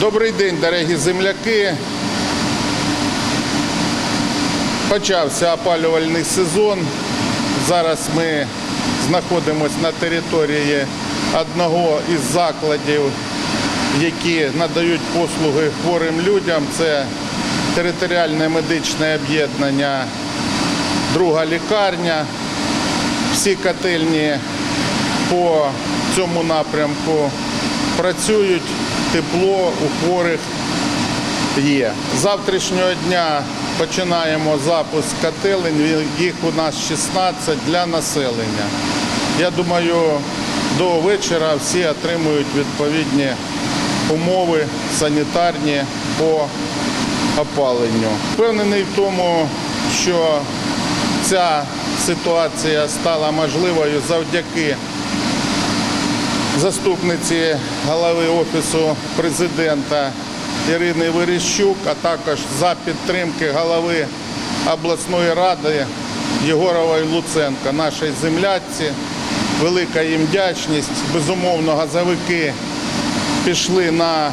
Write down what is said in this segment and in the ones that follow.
Добрий день, дорогі земляки. Почався опалювальний сезон. Зараз ми знаходимося на території одного із закладів, які надають послуги хворим людям. Це територіальне медичне об'єднання, друга лікарня. Всі котельні по цьому напрямку працюють, тепло у хворих є. З завтрашнього дня починаємо запуск котелень, їх у нас 16 для населення. Я думаю, до вечора всі отримують відповідні умови санітарні по опаленню. Впевнений в тому, що ця ситуація стала можливою завдяки заступниці голови Офісу президента Ірини Верещук, а також за підтримки голови обласної ради Єгорової Луценка, нашій землячці. Велика їм вдячність. Безумовно, газовики пішли на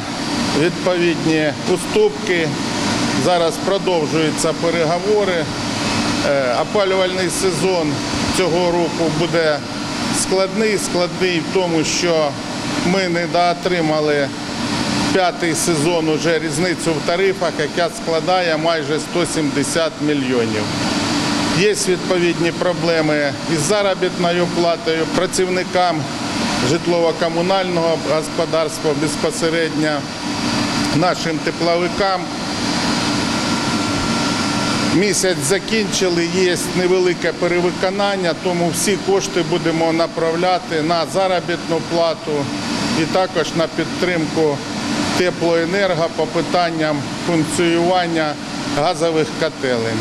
відповідні уступки. Зараз продовжуються переговори. Е, Опалювальний сезон цього року буде складний. Складний в тому, що ми не доотримали п'ятий сезон уже різницю в тарифах, яка складає майже 170 мільйонів. Є відповідні проблеми із заробітною платою працівникам житлово-комунального господарства безпосередньо нашим тепловикам. Місяць закінчили, є невелике перевиконання, тому всі кошти будемо направляти на заробітну плату і також на підтримку теплоенерго по питанням функціонування газових котелень.